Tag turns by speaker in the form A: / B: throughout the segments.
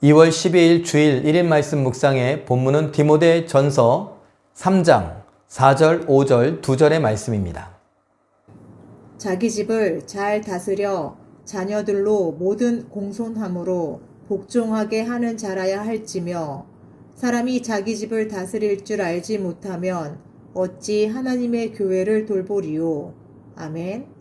A: 2월 12일 주일 1인 말씀 묵상의 본문은 디모데 전서 3장 4절, 5절, 2절의 말씀입니다.
B: 자기 집을 잘 다스려 자녀들로 모든 공손함으로 복종하게 하는 자라야 할지며 사람이 자기 집을 다스릴 줄 알지 못하면 어찌 하나님의 교회를 돌보리요. 아멘.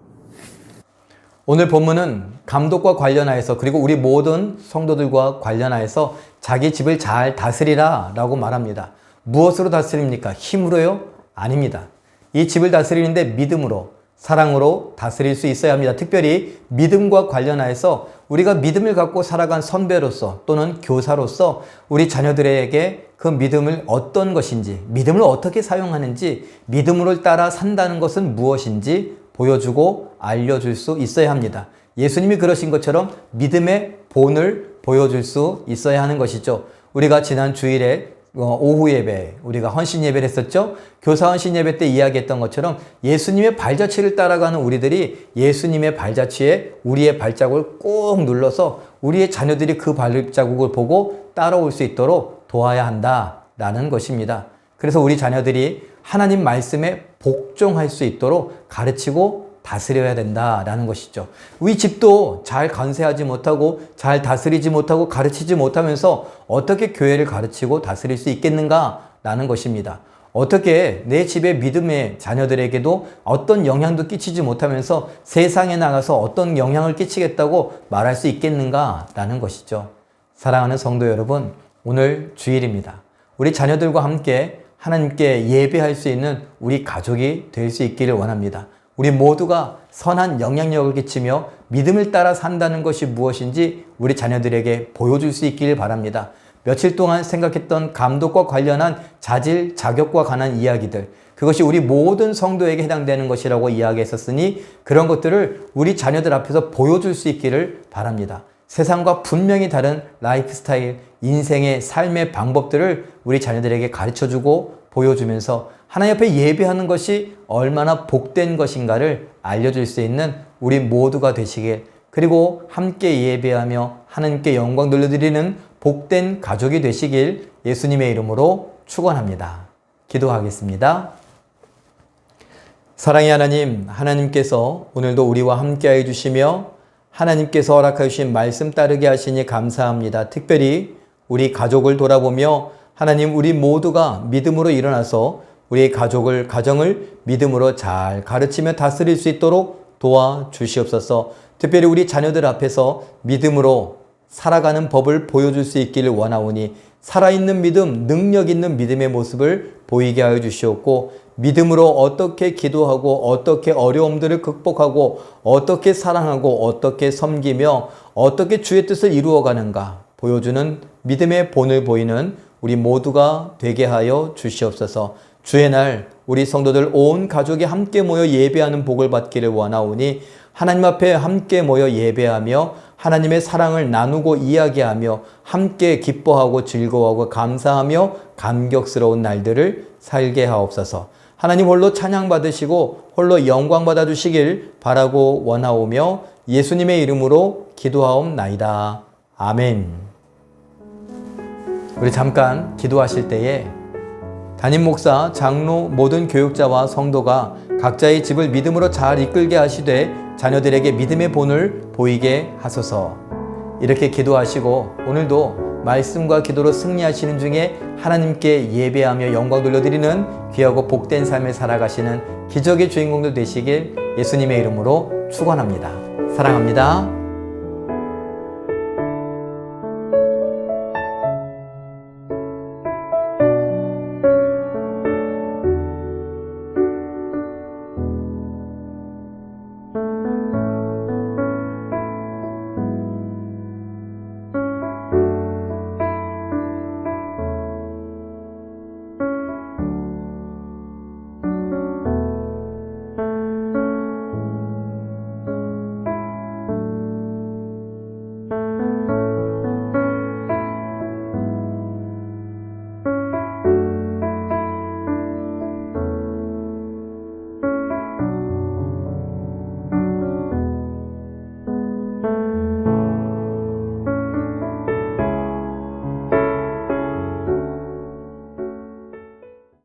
A: 오늘 본문은 감독과 관련하여서 그리고 우리 모든 성도들과 관련하여서 자기 집을 잘 다스리라 라고 말합니다. 무엇으로 다스립니까? 힘으로요? 아닙니다. 이 집을 다스리는데 믿음으로, 사랑으로 다스릴 수 있어야 합니다. 특별히 믿음과 관련하여서 우리가 믿음을 갖고 살아간 선배로서 또는 교사로서 우리 자녀들에게 그 믿음을 어떤 것인지, 믿음을 어떻게 사용하는지, 믿음으로 따라 산다는 것은 무엇인지 보여주고 알려줄 수 있어야 합니다. 예수님이 그러신 것처럼 믿음의 본을 보여줄 수 있어야 하는 것이죠. 우리가 지난 주일에 어, 오후 예배, 우리가 헌신 예배를 했었죠? 교사 헌신 예배 때 이야기했던 것처럼 예수님의 발자취를 따라가는 우리들이 예수님의 발자취에 우리의 발자국을 꼭 눌러서 우리의 자녀들이 그 발자국을 보고 따라올 수 있도록 도와야 한다라는 것입니다. 그래서 우리 자녀들이 하나님 말씀에 복종할 수 있도록 가르치고 다스려야 된다라는 것이죠. 우리 집도 잘 관세하지 못하고 잘 다스리지 못하고 가르치지 못하면서 어떻게 교회를 가르치고 다스릴 수 있겠는가라는 것입니다. 어떻게 내 집의 믿음의 자녀들에게도 어떤 영향도 끼치지 못하면서 세상에 나가서 어떤 영향을 끼치겠다고 말할 수 있겠는가라는 것이죠. 사랑하는 성도 여러분, 오늘 주일입니다. 우리 자녀들과 함께 하나님께 예배할 수 있는 우리 가족이 될 수 있기를 원합니다. 우리 모두가 선한 영향력을 끼치며 믿음을 따라 산다는 것이 무엇인지 우리 자녀들에게 보여줄 수 있기를 바랍니다. 며칠 동안 생각했던 감독과 관련한 자질, 자격과 관한 이야기들, 그것이 우리 모든 성도에게 해당되는 것이라고 이야기했었으니 그런 것들을 우리 자녀들 앞에서 보여줄 수 있기를 바랍니다. 세상과 분명히 다른 라이프 스타일, 인생의 삶의 방법들을 우리 자녀들에게 가르쳐 주고 보여주면서 하나님 앞에 예배하는 것이 얼마나 복된 것인가를 알려줄 수 있는 우리 모두가 되시길 그리고 함께 예배하며 하나님께 영광 돌려드리는 복된 가족이 되시길 예수님의 이름으로 축원합니다. 기도하겠습니다. 사랑의 하나님, 하나님께서 오늘도 우리와 함께 해 주시며 하나님께서 허락해 주신 말씀 따르게 하시니 감사합니다. 특별히 우리 가족을 돌아보며 하나님 우리 모두가 믿음으로 일어나서 우리의 가족을 가정을 믿음으로 잘 가르치며 다스릴 수 있도록 도와 주시옵소서. 특별히 우리 자녀들 앞에서 믿음으로 살아가는 법을 보여줄 수 있기를 원하오니 살아있는 믿음, 능력 있는 믿음의 모습을 보이게 하여 주시옵고 믿음으로 어떻게 기도하고 어떻게 어려움들을 극복하고 어떻게 사랑하고 어떻게 섬기며 어떻게 주의 뜻을 이루어가는가 보여주는 믿음의 본을 보이는 우리 모두가 되게 하여 주시옵소서. 주의 날 우리 성도들 온 가족이 함께 모여 예배하는 복을 받기를 원하오니 하나님 앞에 함께 모여 예배하며 하나님의 사랑을 나누고 이야기하며 함께 기뻐하고 즐거워하고 감사하며 감격스러운 날들을 살게 하옵소서. 하나님 홀로 찬양 받으시고 홀로 영광 받아 주시길 바라고 원하오며 예수님의 이름으로 기도하옵나이다. 아멘. 우리 잠깐 기도하실 때에 담임 목사, 장로, 모든 교육자와 성도가 각자의 집을 믿음으로 잘 이끌게 하시되 자녀들에게 믿음의 본을 보이게 하소서. 이렇게 기도하시고 오늘도 말씀과 기도로 승리하시는 중에 하나님께 예배하며 영광 돌려드리는 귀하고 복된 삶을 살아가시는 기적의 주인공도 되시길 예수님의 이름으로 축원합니다. 사랑합니다.